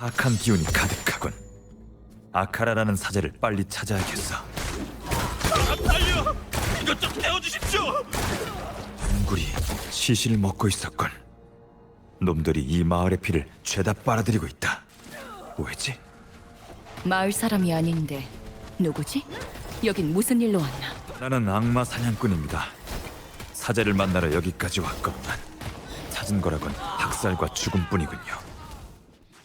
악한 기운이 가득하군. 아카라라는 사제를 빨리 찾아야겠어. 달려! 이것 좀 태워주십시오! ungur이 시신을 먹고 있었군. 놈들이 이 마을의 피를 죄다 빨아들이고 있다. 왜지? 마을 사람이 아닌데 누구지? 여긴 무슨 일로 왔나? 나는 악마 사냥꾼입니다. 사제를 만나러 여기까지 왔건만 찾은 거라곤 학살과 죽음뿐이군요.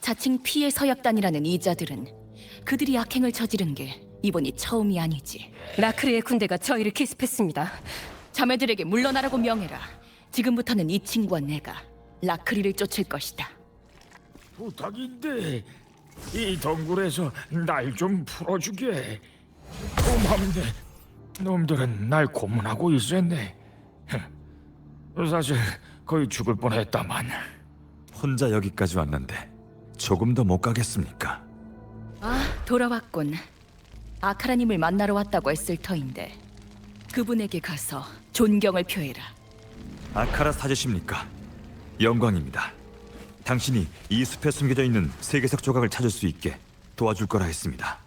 자칭 피해 서약단이라는 이자들은 그들이 악행을 저지른 게 이번이 처음이 아니지. 라크리의 군대가 저희를 기습했습니다. 자매들에게 물러나라고 명해라. 지금부터는 이 친구와 내가 라크리를 쫓을 것이다. 부탁인데 이 동굴에서 날 좀 풀어주게. 고맙네. 놈들은 날 고문하고 있었네. 흥, 사실 거의 죽을 뻔했다만. 혼자 여기까지 왔는데 조금 더 못 가겠습니까? 아, 돌아왔군. 아카라님을 만나러 왔다고 했을 터인데 그분에게 가서 존경을 표해라. 아카라 사제십니까? 영광입니다. 당신이 이 숲에 숨겨져 있는 세계석 조각을 찾을 수 있게 도와줄 거라 했습니다.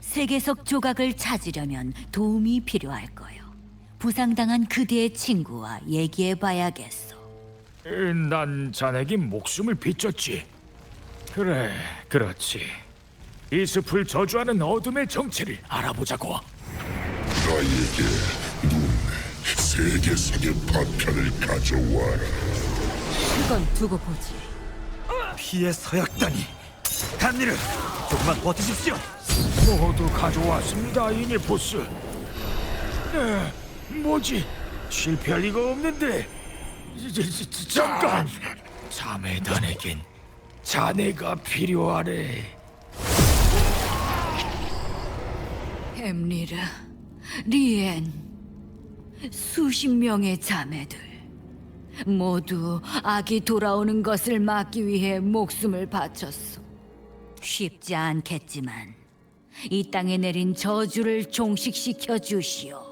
세계석 조각을 찾으려면 도움이 필요할 거요. 부상당한 그대의 친구와 얘기해 봐야겠어. 에, 난 자네에게 목숨을 비쳤지. 그래, 그렇지. 이 숲을 저주하는 어둠의 정체를 알아보자고. 나에게 눈 세계색의 파편을 가져와라. 그건 두고 보지. 피해 서약다니 단일을 조금만 버티십시오. 모두 가져왔습니다, 이니포스. 에, 뭐지? 실패할 리가 없는데. 저, 저, 저, 잠깐. 자매단에겐 자네가 필요하래. 엠리라, 리엔, 수십 명의 자매들 모두 악이 돌아오는 것을 막기 위해 목숨을 바쳤어. 쉽지 않겠지만 이 땅에 내린 저주를 종식시켜 주시오.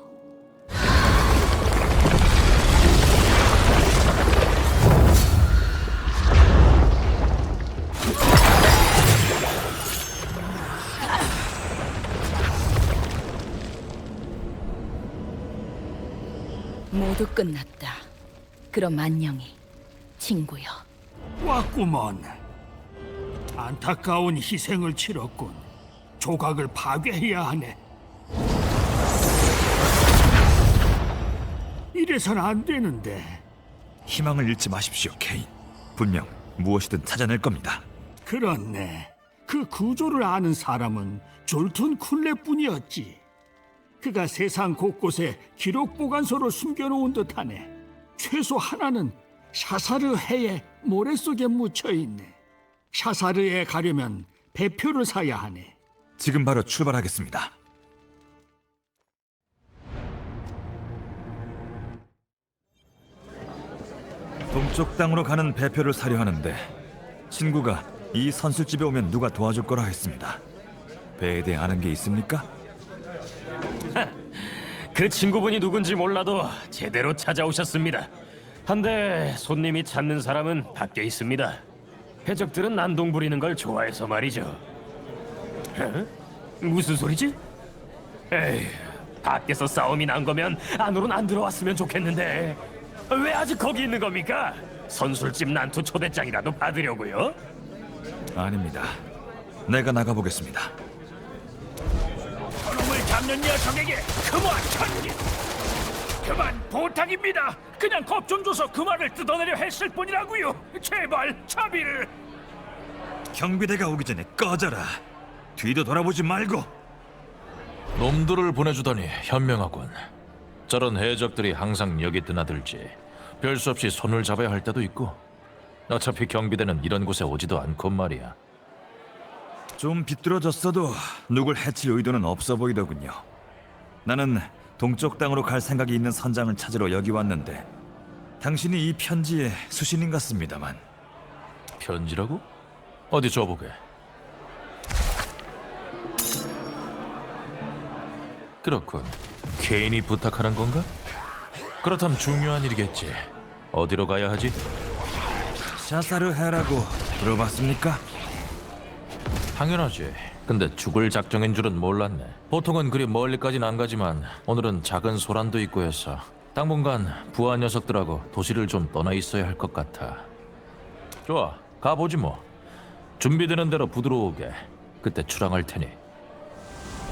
모두 끝났다. 그럼 안녕히, 친구여. 왔구먼. 안타까운 희생을 치렀군. 조각을 파괴해야 하네. 이래선 안 되는데. 희망을 잃지 마십시오, 케인. 분명 무엇이든 찾아낼 겁니다. 그렇네. 그 구조를 아는 사람은 졸툰 쿨레뿐이었지. 그가 세상 곳곳에 기록 보관소를 숨겨놓은 듯하네. 최소 하나는 샤사르 해의 모래 속에 묻혀 있네. 샤사르에 가려면 배표를 사야 하네. 지금 바로 출발하겠습니다. 동쪽 땅으로 가는 배표를 사려 하는데 친구가 이 선술집에 오면 누가 도와줄 거라 했습니다. 배에 대해 아는 게 있습니까? 그 친구분이 누군지 몰라도 제대로 찾아오셨습니다. 한데 손님이 찾는 사람은 밖에 있습니다. 해적들은 난동 부리는 걸 좋아해서 말이죠. 에? 무슨 소리지? 에이, 밖에서 싸움이 난 거면 안으로는 안 들어왔으면 좋겠는데 왜 아직 거기 있는 겁니까? 선술집 난투 초대장이라도 받으려고요? 아닙니다. 내가 나가보겠습니다. 잡는 녀석에게 그만 천기. 그만 부탁입니다. 그냥 겁 좀 줘서 그 말을 뜯어내려 했을 뿐이라고요. 제발 자비를. 경비대가 오기 전에 꺼져라. 뒤도 돌아보지 말고. 놈들을 보내주다니 현명하군. 저런 해적들이 항상 여기 드나들지 별수 없이 손을 잡아야 할 때도 있고 어차피 경비대는 이런 곳에 오지도 않고 말이야. 좀 비뚤어졌어도 누굴 해칠 의도는 없어 보이더군요. 나는 동쪽 땅으로 갈 생각이 있는 선장을 찾으러 여기 왔는데 당신이 이 편지의 수신인 같습니다만 편지라고? 어디 줘보게. 그렇군. 개인이 부탁하는 건가? 그렇다면 중요한 일이겠지. 어디로 가야 하지? 샤사르 해라고 들어봤습니까? 당연하지. 근데 죽을 작정인 줄은 몰랐네. 보통은 그리 멀리까진 안 가지만 오늘은 작은 소란도 있고 해서 당분간 부하 녀석들하고 도시를 좀 떠나 있어야 할 것 같아. 좋아, 가보지 뭐. 준비되는 대로 부드러우게. 그때 출항할 테니.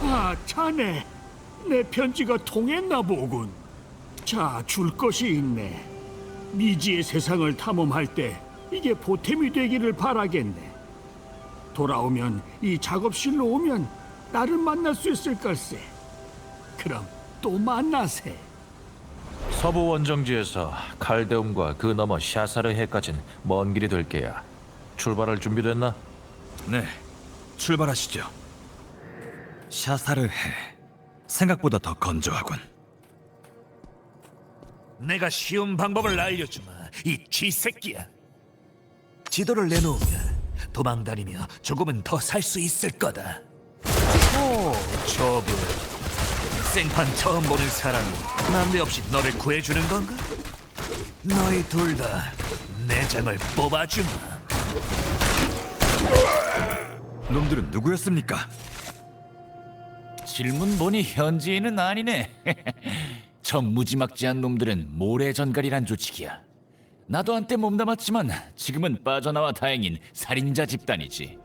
아, 자네. 내 편지가 통했나 보군. 자, 줄 것이 있네. 미지의 세상을 탐험할 때 이게 보탬이 되기를 바라겠네. 돌아오면 이 작업실로 오면 나를 만날 수 있을 걸세. 그럼 또 만나세. 서부 원정지에서 칼데움과 그 너머 샤사르 해까진 먼 길이 될 게야. 출발할 준비됐나? 네, 출발하시죠. 샤사르 해. 생각보다 더 건조하군. 내가 쉬운 방법을 알려주마. 이 쥐새끼야. 지도를 내놓으면 도망다니며 조금은 더 살 수 있을 거다. 오, 저분. 생판 처음 보는 사람이 난데없이 너를 구해주는 건가? 너희 둘 다 내장을 뽑아주마. 놈들은 누구였습니까? 질문 보니 현지인은 아니네. 저 무지막지한 놈들은 모래전갈이란 조직이야. 나도 한때 몸담았지만 지금은 빠져나와 다행인 살인자 집단이지.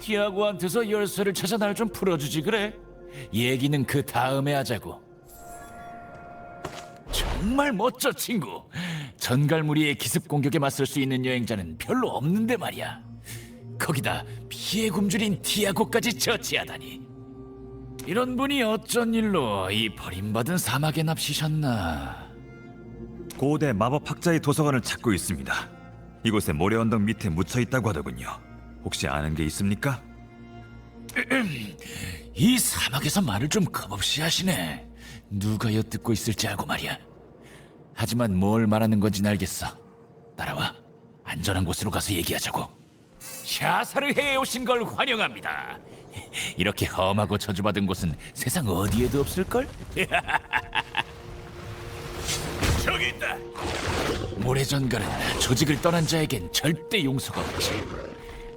티아고한테서 열쇠를 찾아 날 좀 풀어주지 그래. 얘기는 그 다음에 하자고. 정말 멋져 친구. 전갈무리의 기습 공격에 맞설 수 있는 여행자는 별로 없는데 말이야. 거기다 피해 굶주린 티아고까지 처치하다니. 이런 분이 어쩐 일로 이 버림받은 사막에 납치셨나? 고대 마법 학자의 도서관을 찾고 있습니다. 이곳에 모래 언덕 밑에 묻혀 있다고 하더군요. 혹시 아는 게 있습니까? 이 사막에서 말을 좀 겁없이 하시네. 누가 엿듣고 있을지 알고 말이야. 하지만 뭘 말하는 건진 알겠어. 따라와. 안전한 곳으로 가서 얘기하자고. 샤사르해에 오신 걸 환영합니다. 이렇게 험하고 저주받은 곳은 세상 어디에도 없을걸? 저기 있다. 모래전갈은 조직을 떠난 자에겐 절대 용서가 없지.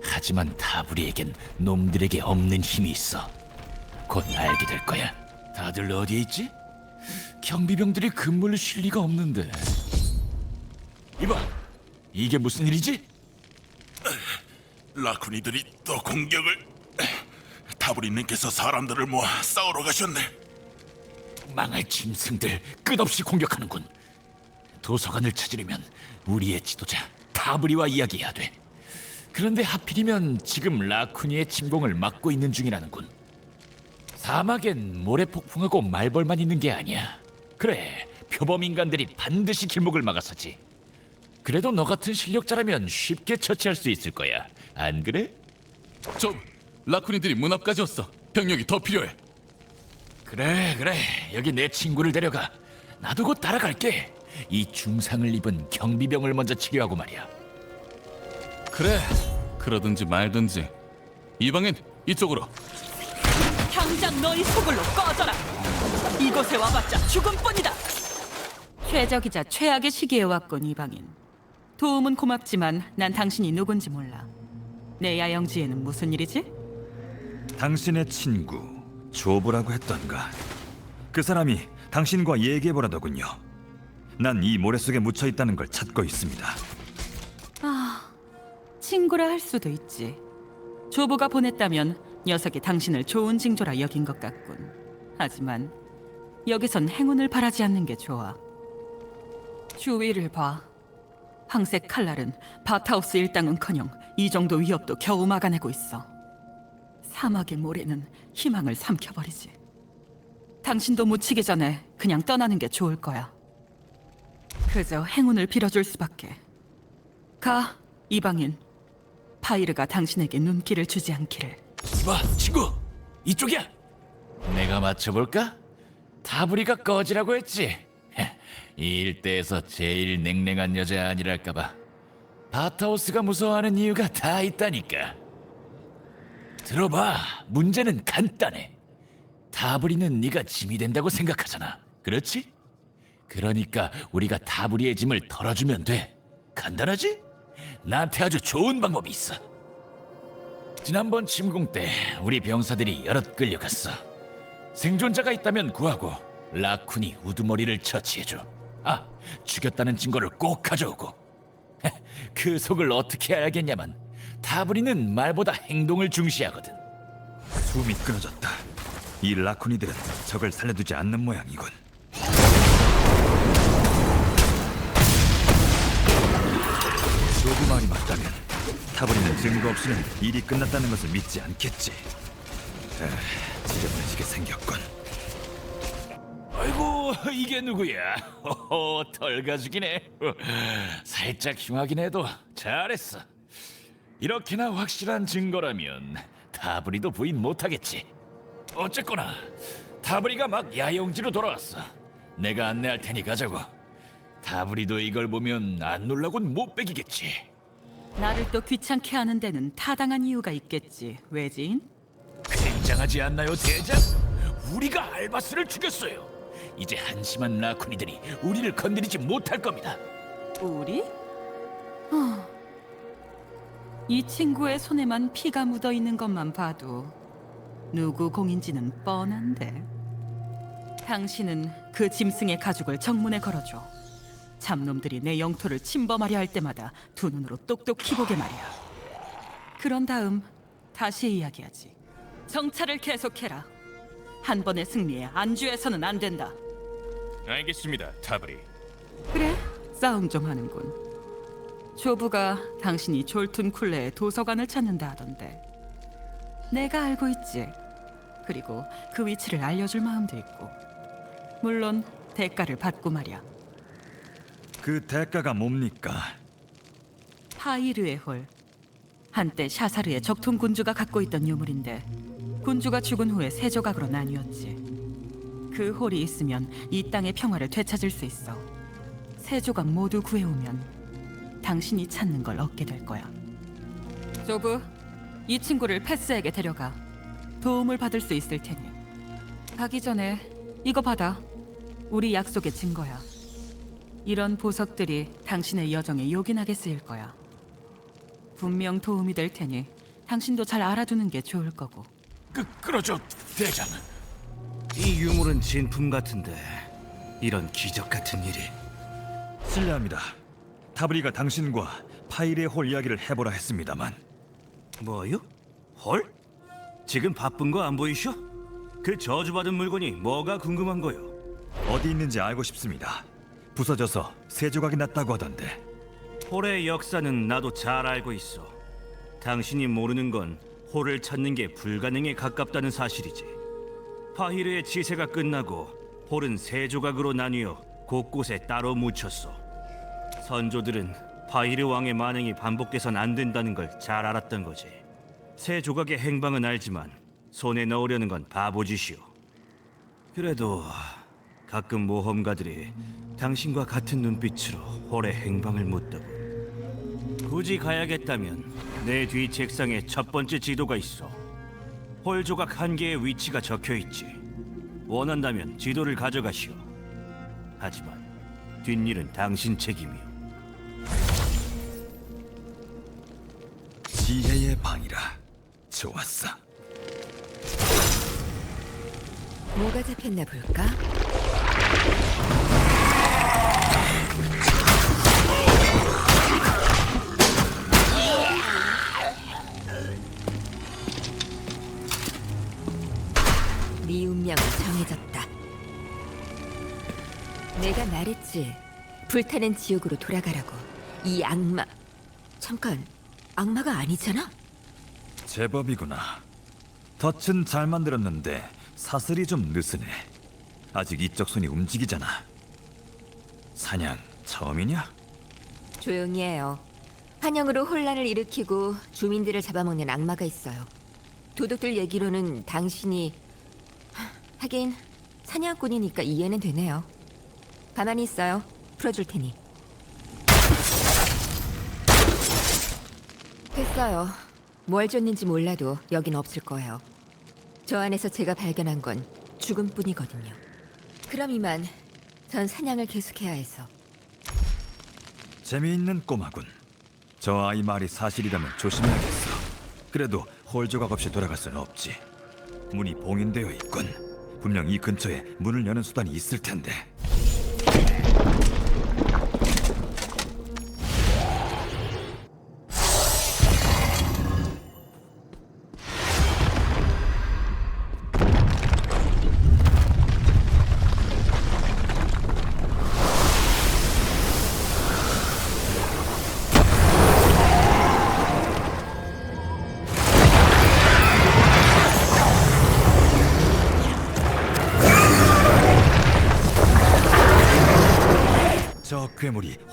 하지만 다부리에겐 놈들에게 없는 힘이 있어. 곧 알게 될 거야. 다들 어디에 있지? 경비병들이 근무를 쉴 리가 없는데. 이봐, 이게 무슨 일이지? 라쿠니들이 또 공격을 타브리님께서 사람들을 모아 싸우러 가셨네 망할 짐승들 끝없이 공격하는군. 도서관을 찾으려면 우리의 지도자 다브리와 이야기해야 돼. 그런데 하필이면 지금 라쿠니의 침공을 막고 있는 중이라는군. 사막엔 모래폭풍하고 말벌만 있는 게 아니야. 그래, 표범 인간들이 반드시 길목을 막아서지. 그래도 너 같은 실력자라면 쉽게 처치할 수 있을 거야. 안 그래? 저 라쿠니들이 문 앞까지 왔어. 병력이 더 필요해. 그래 그래 여기 내 친구를 데려가 나도 곧 따라갈게 이 중상을 입은 경비병을 먼저 치료하고 말이야 그래. 그러든지 말든지. 이방엔 이쪽으로. 당장 너희 소굴로 꺼져라. 이곳에 와봤자 죽음뿐이다. 최적이자 최악의 시기에 왔군 이방인. 도움은 고맙지만 난 당신이 누군지 몰라. 내 야영지에는 무슨 일이지? 당신의 친구 조브라고 했던가. 그 사람이 당신과 얘기해보라더군요. 난 이 모래 속에 묻혀 있다는 걸 찾고 있습니다. 친구라 할 수도 있지. 조부가 보냈다면 녀석이 당신을 좋은 징조라 여긴 것 같군. 하지만 여기선 행운을 바라지 않는 게 좋아. 주위를 봐. 황색 칼날은 바타우스 일당은커녕 이 정도 위협도 겨우 막아내고 있어. 사막의 모래는 희망을 삼켜버리지. 당신도 묻히기 전에 그냥 떠나는 게 좋을 거야. 그저 행운을 빌어줄 수밖에. 가, 이방인. 파이르가 당신에게 눈길을 주지 않기를. 이봐 친구 이쪽이야 내가 맞춰볼까? 다브리가 꺼지라고 했지 헤, 이 일대에서 제일 냉랭한 여자 아니랄까봐 바타오스가 무서워하는 이유가 다 있다니까 들어봐 문제는 간단해 다브리는 네가 짐이 된다고 생각하잖아 그렇지? 그러니까 우리가 다브리의 짐을 덜어주면 돼 간단하지? 나한테 아주 좋은 방법이 있어 지난번 침공 때 우리 병사들이 여럿 끌려갔어. 생존자가 있다면 구하고 라쿤이 우두머리를 처치해줘. 아, 죽였다는 증거를 꼭 가져오고. 그 속을 어떻게 알겠냐만 타브리는 말보다 행동을 중시하거든. 숨이 끊어졌다. 이 라쿠니들은 적을 살려두지 않는 모양이군. 조부 말이 맞다면 타버리는 증거 없이는 일이 끝났다는 것을 믿지 않겠지. 에, 지저분해지게 생겼군. 아이고 이게 누구야? 호호 털가죽이네. 살짝 흉하긴 해도 잘했어. 이렇게나 확실한 증거라면 타브리도 부인 못하겠지. 어쨌거나 타브리가 막 야영지로 돌아왔어. 내가 안내할 테니 가자고. 타브리도 이걸 보면 안 놀라곤 못 빼기겠지. 나를 또 귀찮게 하는 데는 타당한 이유가 있겠지. 외지인? 굉장하지 않나요, 대장? 우리가 알바스를 죽였어요. 이제 한심한 라쿠니들이 우리를 건드리지 못할 겁니다. 우리? 어. 이 친구의 손에만 피가 묻어 있는 것만 봐도 누구 공인지는 뻔한데. 당신은 그 짐승의 가죽을 정문에 걸어줘. 잡놈들이 내 영토를 침범하려 할 때마다 두 눈으로 똑똑히 보게 말이야. 그런 다음 다시 이야기하지. 정찰을 계속해라. 한 번의 승리에 안주해서는 안 된다. 알겠습니다, 타브리. 그래, 싸움 좀 하는군. 조부가 당신이 졸툰 쿨레의 도서관을 찾는다 하던데. 내가 알고 있지. 그리고 그 위치를 알려줄 마음도 있고. 물론 대가를 받고 말이야. 그 대가가 뭡니까? 파이르의 홀. 한때 샤사르의 적통 군주가 갖고 있던 유물인데 군주가 죽은 후에 세 조각으로 나뉘었지. 그 홀이 있으면 이 땅의 평화를 되찾을 수 있어. 세 조각 모두 구해오면 당신이 찾는 걸 얻게 될 거야. 조부, 이 친구를 패스에게 데려가. 도움을 받을 수 있을 테니. 가기 전에 이거 받아. 우리 약속의 증거야. 이런 보석들이 당신의 여정에 요긴하게 쓰일 거야. 분명 도움이 될 테니 당신도 잘 알아두는 게 좋을 거고. 끄, 끌어줘, 대장. 이 유물은 진품 같은데 이런 기적 같은 일이 실례합니다. 타브리가 당신과 파이르의 홀 이야기를 해보라 했습니다만 뭐요? 헐? 지금 바쁜 거 안 보이쇼? 그 저주받은 물건이 뭐가 궁금한 거요? 어디 있는지 알고 싶습니다. 부서져서 세 조각이 났다고 하던데 홀의 역사는 나도 잘 알고 있어. 당신이 모르는 건 홀을 찾는 게 불가능에 가깝다는 사실이지. 파히르의 지세가 끝나고 홀은 세 조각으로 나뉘어 곳곳에 따로 묻혔어. 선조들은 파히르 왕의 만행이 반복돼선 안 된다는 걸 잘 알았던 거지. 세 조각의 행방은 알지만 손에 넣으려는 건 바보짓이오. 그래도 가끔 모험가들이 당신과 같은 눈빛으로 홀의 행방을 묻더군. 굳이 가야겠다면 내 뒤 책상에 첫 번째 지도가 있어. 홀 조각 한 개의 위치가 적혀 있지. 원한다면 지도를 가져가시오. 하지만 뒷일은 당신 책임이오. 지혜의 방이라 좋았어. 뭐가 잡혔나 볼까? 네 운명은 정해졌다. 내가 말했지. 불타는 지옥으로 돌아가라고. 이 악마. 잠깐, 악마가 아니잖아? 제법이구나. 덫은 잘 만들었는데 사슬이 좀 느슨해. 아직 이쪽 손이 움직이잖아. 사냥 처음이냐? 조용히 해요. 환영으로 혼란을 일으키고 주민들을 잡아먹는 악마가 있어요. 도둑들 얘기로는 당신이 하, 하긴 사냥꾼이니까 이해는 되네요. 가만히 있어요. 풀어줄 테니. 됐어요. 뭘 줬는지 몰라도 여긴 없을 거예요. 저 안에서 제가 발견한 건 죽음뿐이거든요. 그럼 이만 전 사냥을 계속해야 해서 재미있는 꼬마군. 저 아이 말이 사실이라면 조심해야겠어. 그래도 홀 조각 없이 돌아갈 수는 없지. 문이 봉인되어 있군. 분명 이 근처에 문을 여는 수단이 있을 텐데.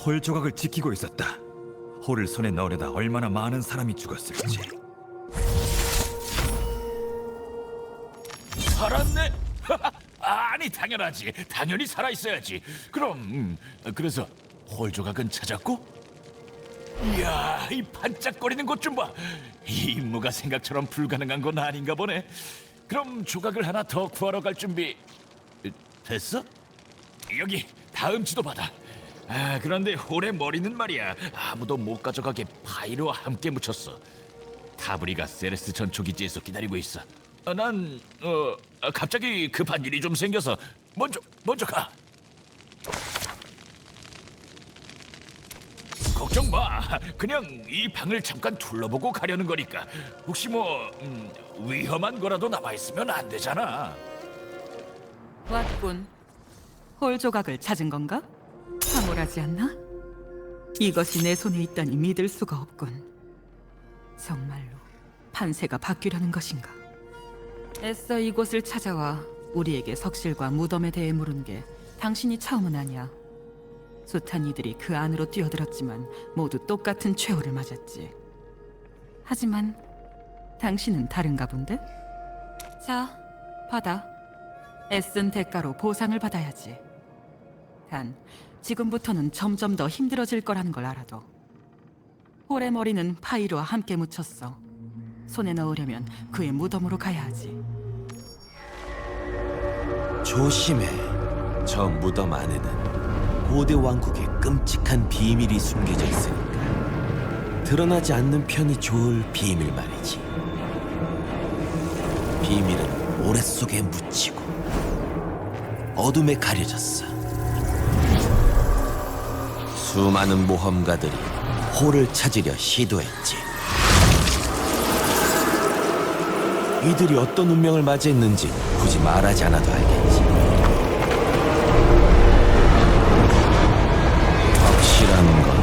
홀 조각을 지키고 있었다. 홀을 손에 넣으려다 얼마나 많은 사람이 죽었을지. 살았네? 아니 당연하지. 당연히 살아 있어야지. 그럼 음, 그래서 홀 조각은 찾았고? 이야, 이 반짝거리는 것 좀 봐. 이 임무가 생각처럼 불가능한 건 아닌가 보네. 그럼 조각을 하나 더 구하러 갈 준비 됐어? 여기 다음 지도 받아. 아, 그런데 홀의 머리는 말이야 아무도 못 가져가게 파이로와 함께 묻혔어. 타브리가 세레스 전초기지에서 기다리고 있어. 어, 난 어, 어, 갑자기 급한 일이 좀 생겨서 먼저 먼저 가. 걱정 마. 그냥 이 방을 잠깐 둘러보고 가려는 거니까. 혹시 뭐 음, 위험한 거라도 남아 있으면 안 되잖아. 왔군. 홀 조각을 찾은 건가? 황홀하지 않나? 이것이 내 손에 있다니 믿을 수가 없군. 정말로 판세가 바뀌려는 것인가? 애써 이곳을 찾아와 우리에게 석실과 무덤에 대해 물은 게 당신이 처음은 아니야. 숱한 이들이 그 안으로 뛰어들었지만 모두 똑같은 최후를 맞았지. 하지만 당신은 다른가 본데? 자, 받아. 애쓴 대가로 보상을 받아야지. 단, 지금부터는 점점 더 힘들어질 거라는 걸 알아도. 홀의 머리는 파이로와 함께 묻혔어. 손에 넣으려면 그의 무덤으로 가야 하지. 조심해. 저 무덤 안에는 고대 왕국의 끔찍한 비밀이 숨겨져 있으니까 드러나지 않는 편이 좋을 비밀 말이지. 비밀은 모래 속에 묻히고 어둠에 가려졌어. 수많은 모험가들이 홀을 찾으려 시도했지. 이들이 어떤 운명을 맞이했는지 굳이 말하지 않아도 알겠지. 확실한 건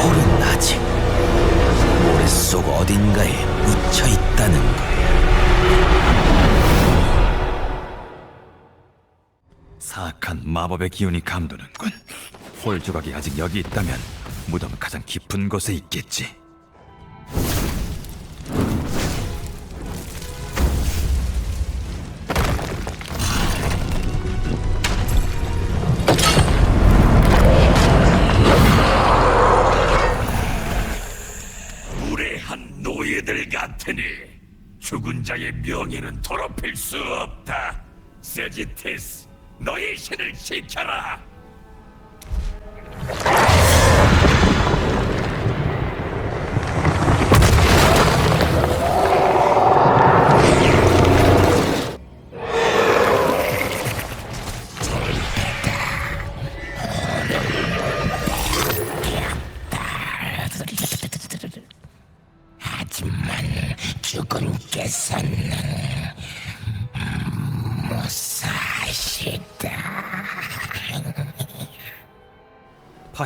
홀은 아직 모래 속 어딘가에 묻혀 있다는 거. 사악한 마법의 기운이 감도는군. 홀 조각이 아직 여기 있다면 무덤은 가장 깊은 곳에 있겠지. 무례한 노예들 같으니 죽은 자의 명예는 더럽힐 수 없다. 세지테스, 너의 신을 지켜라.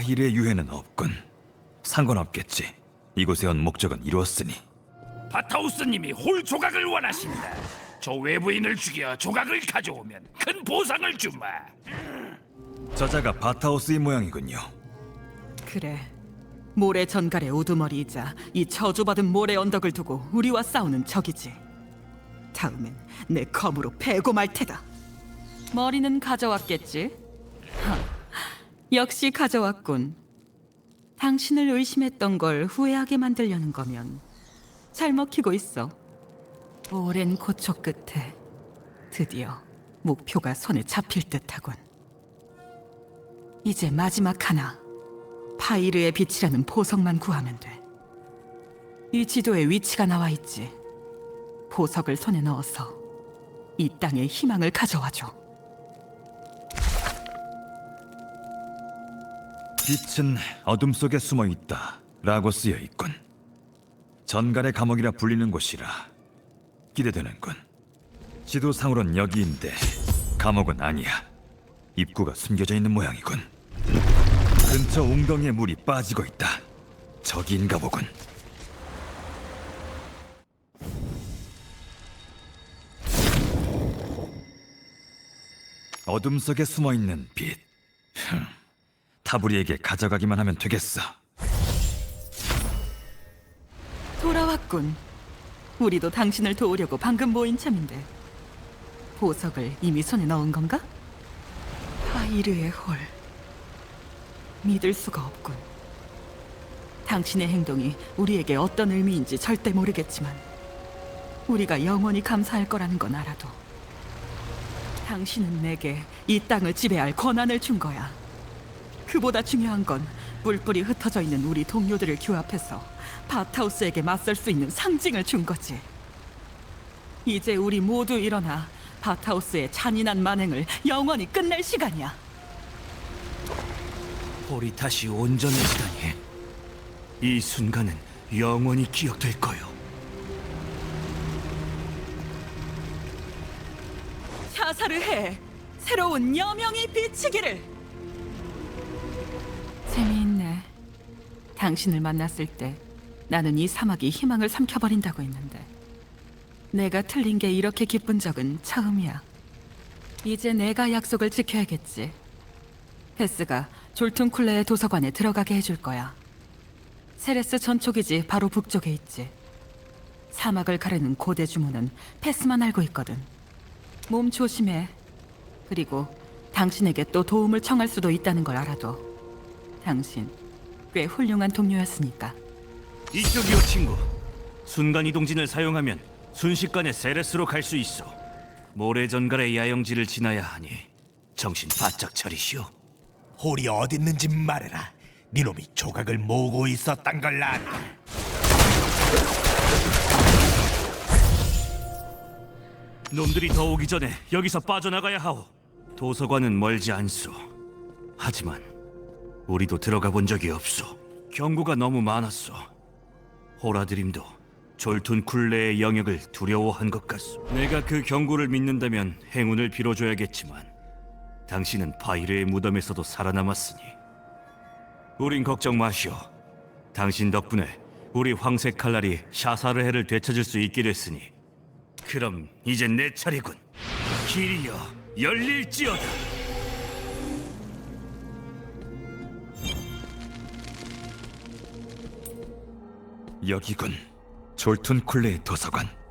파힐의 유해는 없군. 상관없겠지. 이곳에 온 목적은 이루었으니. 바타우스님이 홀 조각을 원하신다. 저 외부인을 죽여 조각을 가져오면 큰 보상을 주마. 저자가 바타오스의 모양이군요. 그래. 모래 전갈의 우두머리이자 이 저주받은 모래 언덕을 두고 우리와 싸우는 적이지. 다음엔 내 검으로 베고 말 테다. 머리는 가져왔겠지? 하, 역시 가져왔군. 당신을 의심했던 걸 후회하게 만들려는 거면 잘 먹히고 있어. 오랜 고초 끝에 드디어 목표가 손에 잡힐 듯하군. 이제 마지막 하나. 파이르의 빛이라는 보석만 구하면 돼. 이 지도에 위치가 나와 있지. 보석을 손에 넣어서 이 땅에 희망을 가져와줘. 빛은 어둠 속에 숨어 있다. 라고 쓰여 있군. 전갈의 감옥이라 불리는 곳이라 기대되는군. 지도상으론 여기인데 감옥은 아니야. 입구가 숨겨져 있는 모양이군. 근처 웅덩이에 물이 빠지고 있다. 저기인가 보군. 어둠 속에 숨어 있는 빛. 흠, 타부리에게 가져가기만 하면 되겠어. 돌아왔군. 우리도 당신을 도우려고 방금 모인 참인데 보석을 이미 손에 넣은 건가? 하이르의 홀. 믿을 수가 없군. 당신의 행동이 우리에게 어떤 의미인지 절대 모르겠지만 우리가 영원히 감사할 거라는 건 알아도 당신은 내게 이 땅을 지배할 권한을 준 거야. 그보다 중요한 건 뿔뿔이 흩어져 있는 우리 동료들을 규합해서 바타우스에게 맞설 수 있는 상징을 준 거지. 이제 우리 모두 일어나 바타우스의 잔인한 만행을 영원히 끝낼 시간이야. 홀이 다시 온전해지다니. 이 순간은 영원히 기억될 거요. 자살을 해. 새로운 여명이 비치기를. 당신을 만났을 때 나는 이 사막이 희망을 삼켜버린다고 했는데 내가 틀린 게 이렇게 기쁜 적은 처음이야. 이제 내가 약속을 지켜야겠지. 페스가 졸퉁쿨레의 도서관에 들어가게 해줄 거야. 세레스 전초기지 바로 북쪽에 있지. 사막을 가르는 고대 주문은 페스만 알고 있거든. 몸 조심해. 그리고 당신에게 또 도움을 청할 수도 있다는 걸 알아도 당신 꽤 훌륭한 동료였으니까. 이쪽이요, 친구. 순간 이동진을 사용하면 순식간에 세레스로 갈 수 있어. 모래 전갈의 야영지를 지나야 하니 정신 바짝 차리시오. 홀이 어딨는지 말해라. 니놈이 조각을 모으고 있었단 걸 아나. 놈들이 더 오기 전에 여기서 빠져나가야 하오. 도서관은 멀지 않소. 하지만 우리도 들어가 본 적이 없소. 경고가 너무 많았소. 호라드림도 졸툰 쿨레의 영역을 두려워한 것 같소. 내가 그 경고를 믿는다면 행운을 빌어줘야겠지만 당신은 파이르의 무덤에서도 살아남았으니 우린 걱정 마시오. 당신 덕분에 우리 황색 칼날이 샤사르헤를 되찾을 수 있게 됐으니 그럼 이제 내 차례군. 길이여 열릴지어다. 여기군. 졸툰 쿨레의 도서관.